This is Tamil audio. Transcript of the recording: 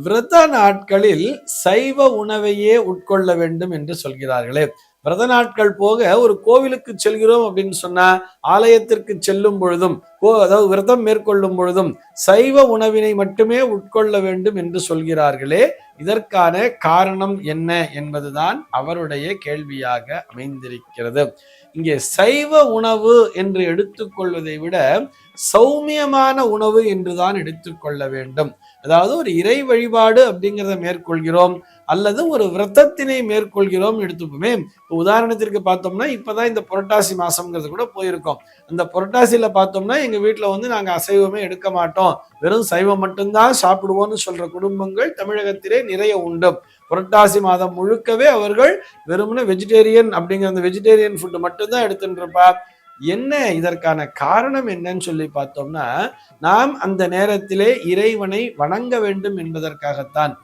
விரத நாட்களில் சைவ உணவையே உட்கொள்ள வேண்டும் என்று சொல்கிறார்களே. விரத நாட்கள் போக ஒரு கோவிலுக்கு செல்கிறோம் அப்படின்னு சொன்னா ஆலயத்திற்கு செல்லும் பொழுதும் கோ- அதாவது விரதம் மேற்கொள்ளும் பொழுதும் சைவ உணவினை மட்டுமே உட்கொள்ள வேண்டும் என்று சொல்கிறார்களே. இதற்கான காரணம் என்ன என்பதுதான் அவருடைய கேள்வியாக அமைந்திருக்கிறது. இங்கே சைவ உணவு என்று எடுத்துக்கொள்வதை விட சௌமியமான உணவு என்றுதான் எடுத்துக்கொள்ள வேண்டும். அதாவது ஒரு இறை வழிபாடு அப்படிங்கிறத மேற்கொள்கிறோம். அல்லது ஒரு விரதத்தினை மேற்கொள்கிறோம் எடுத்துப்போமே. இப்போ உதாரணத்திற்கு பார்த்தோம்னா இப்போதான் இந்த புரட்டாசி மாசம்ங்கிறது கூட போயிருக்கோம். அந்த புரட்டாசியில பார்த்தோம்னா எங்க வீட்டில் வந்து நாங்கள் அசைவமே எடுக்க மாட்டோம். வெறும் சைவம் மட்டும்தான் சாப்பிடுவோம்னு சொல்ற குடும்பங்கள் தமிழகத்திலே நிறைய உண்டு. புரட்டாசி மாதம் முழுக்கவே அவர்கள் வெறும்னு வெஜிடேரியன் அப்படிங்கிற அந்த வெஜிடேரியன் ஃபுட்டு மட்டும்தான் எடுத்துட்டுருப்பா என்ன இதற்கான காரணம் என்னன்னு சொல்லி பார்த்தோம்னா நாம் அந்த நேரத்திலே இறைவனை வணங்க வேண்டும் என்பதற்காகத்தான்.